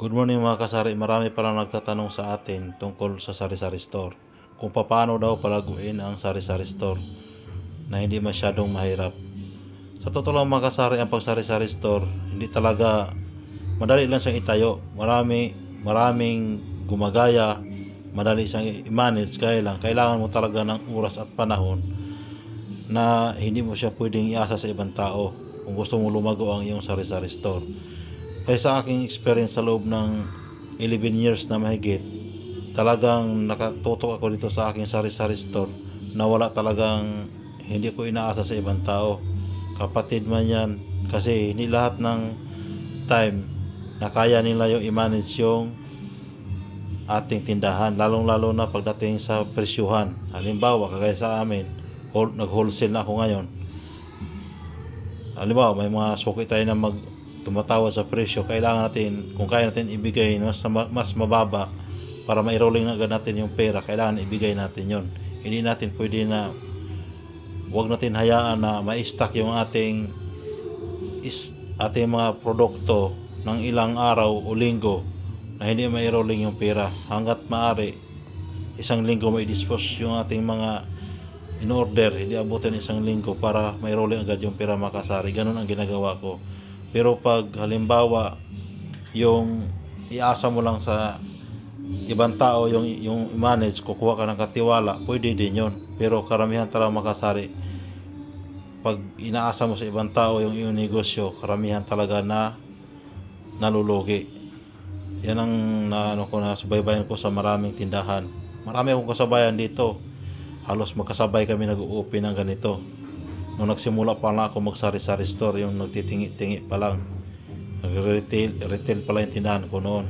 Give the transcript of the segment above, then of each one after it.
Good morning mga kasari. Marami palang nagtatanong sa atin tungkol sa sari-sari store. Kung paano daw palaguin ang sari-sari store na hindi masyadong mahirap. Sa totoo lang mga kasari, ang pag sari-sari store, hindi talaga madali lang siyang itayo. Marami, maraming gumagaya, madali siyang i-manage. Kaya lang, kailangan mo talaga ng oras at panahon na hindi mo siya pwedeng iasa sa ibang tao kung gusto mo lumago ang iyong sari-sari store. Kaya sa aking experience sa loob ng 11 years na mahigit, talagang nakatutok ako dito sa aking sari-sari store na wala talagang hindi ko inaasa sa ibang tao. Kapatid man yan, kasi hindi lahat ng time na kaya nila yung i-manage yung ating tindahan, lalong-lalo na pagdating sa presyuhan. Halimbawa, kagaya sa amin, whole, nag-wholesale na ako ngayon. Halimbawa, may mga suki tayo na mag tumatawad sa presyo, kailangan natin, kung kaya natin ibigay mas, mas mababa para mairolling na agad natin yung pera, kailangan ibigay natin yon. Hindi natin pwede na wag natin hayaan na ma-stock yung ating is, ating mga produkto ng ilang araw o linggo na hindi mairolling yung pera. Hanggat maaari isang linggo may dispose yung ating mga in order hindi abutin isang linggo para may rolling agad yung pera makasari. Ganun ang ginagawa ko pero pag halimbawa yung iasa mo lang sa ibang tao yung yung manage kukuha ka ng katiwala pwede din yon pero karamihan talaga makasari. Pag inaasa mo sa ibang tao yung iyong negosyo karamihan talaga na nalulugi. Yan ang na, ano ko na subaybayan ko sa maraming tindahan. Marami akong kasabayan dito. Halos magkasabay kami nag-uupi ng ganito nung nagsimula pa lang ako magsari-sari store yung nagtitingi-tingi pa lang. Nag-retail retail pa lang yung tindahan ko noon.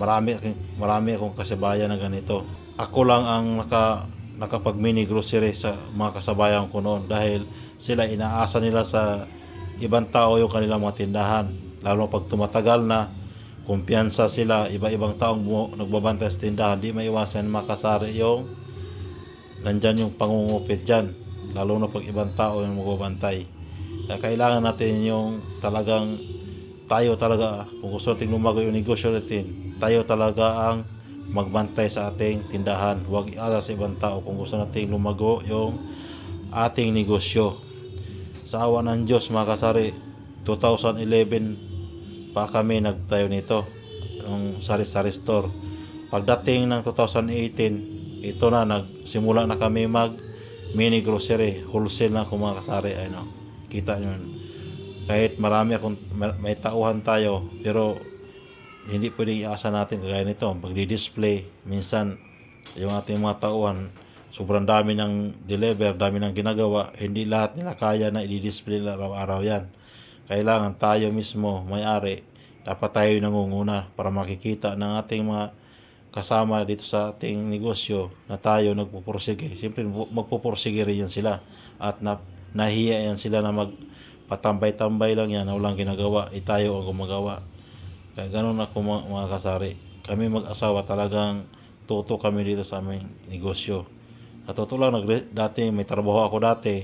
Marami marami akong kasabayan na ganito. Ako lang ang naka nakapag mini grocery sa mga kasabayan ko noon dahil sila inaasa nila sa ibang tao yung kanilang mga tindahan. Lalo pag tumatagal na kumpiyansa sila iba-ibang taong bumo- nagbabantay sa tindahan di maiwasan makasari yung nandyan yung pangungupit dyan lalo na pag ibang tao yung magbabantay. Kaya kailangan natin yung talagang tayo talaga kung gusto natin lumago yung negosyo natin tayo talaga ang magbantay sa ating tindahan. Huwag iasa sa ibang tao kung gusto natin lumago yung ating negosyo. Sa awa ng Diyos mga kasari 2011 pa kami nagtayo nito ng sari-sari store. Pagdating ng 2018 ito na nagsimula na kami mag mini grocery wholesale na kung mga kasari ano kita nyo kahit marami akong may tauhan tayo pero hindi pwedeng iasa natin kagaya nito. Pagdi-display minsan yung ating mga tauhan sobrang dami ng deliver dami ng ginagawa hindi lahat nila kaya na i-display araw-araw yan. Kailangan tayo mismo may-ari dapat tayo nangunguna para makikita ng ating mga kasama dito sa ating negosyo na tayo nagpupursige. Siyempre magpupursige rin yan sila at na, nahiya yan sila na magpatambay-tambay lang yan na walang ginagawa. Eh tayo ang gumagawa. Kaya ganun ako mga, mga kasari. Kami mag-asawa talagang tuto kami dito sa aming negosyo. Sa totoo lang, nagre- dati may trabaho ako dati.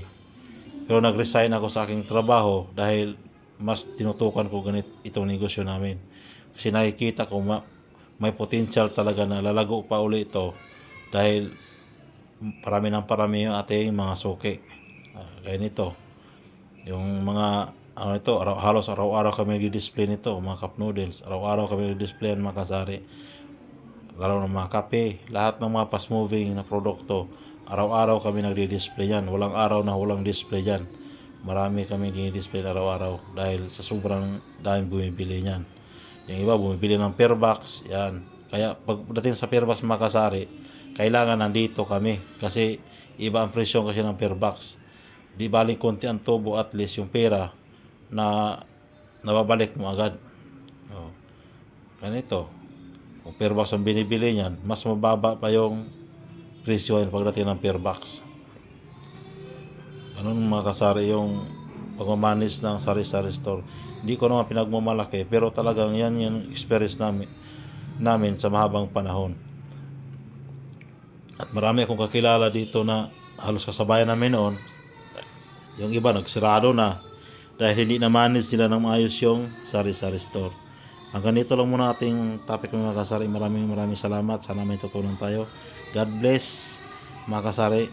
Pero nag-resign ako sa aking trabaho dahil mas tinutukan ko ganit itong negosyo namin. Kasi nakikita ko ma- may potential talaga na lalago pa uli ito dahil parami ng parami yung ating mga suki. Uh, kaya nito, yung mga ano ito, araw, halos araw-araw kami nag-display nito, mga cup noodles. Araw-araw kami nag-display ng mga kasari. Lalo ng mga kape, lahat ng mga fast moving na produkto. Araw-araw kami nagdi-display yan. Walang araw na walang display yan. Marami kami dinidisplay araw-araw dahil sa sobrang daming bumibili niyan. Yung iba bumibili ng per box, yan. Kaya pagdating sa per box mga kasari, kailangan nandito kami kasi iba ang presyo kasi ng per box. Di baling konti ang tubo at least yung pera na nababalik mo agad. Oh. Ganito. Kung per box ang binibili niyan, mas mababa pa yung presyo yan pagdating ng per box. Ganun mga kasari yung pagmamanis ng sari-sari store. Hindi ko naman pinagmamalaki pero talagang yan yung experience namin, namin sa mahabang panahon. At marami akong kakilala dito na halos kasabayan namin noon. Yung iba nagsirado na dahil hindi na manage sila ng maayos yung sari-sari store. Hanggang dito lang muna ating topic mga kasari. Maraming maraming salamat. Sana may tutunan tayo. God bless mga kasari.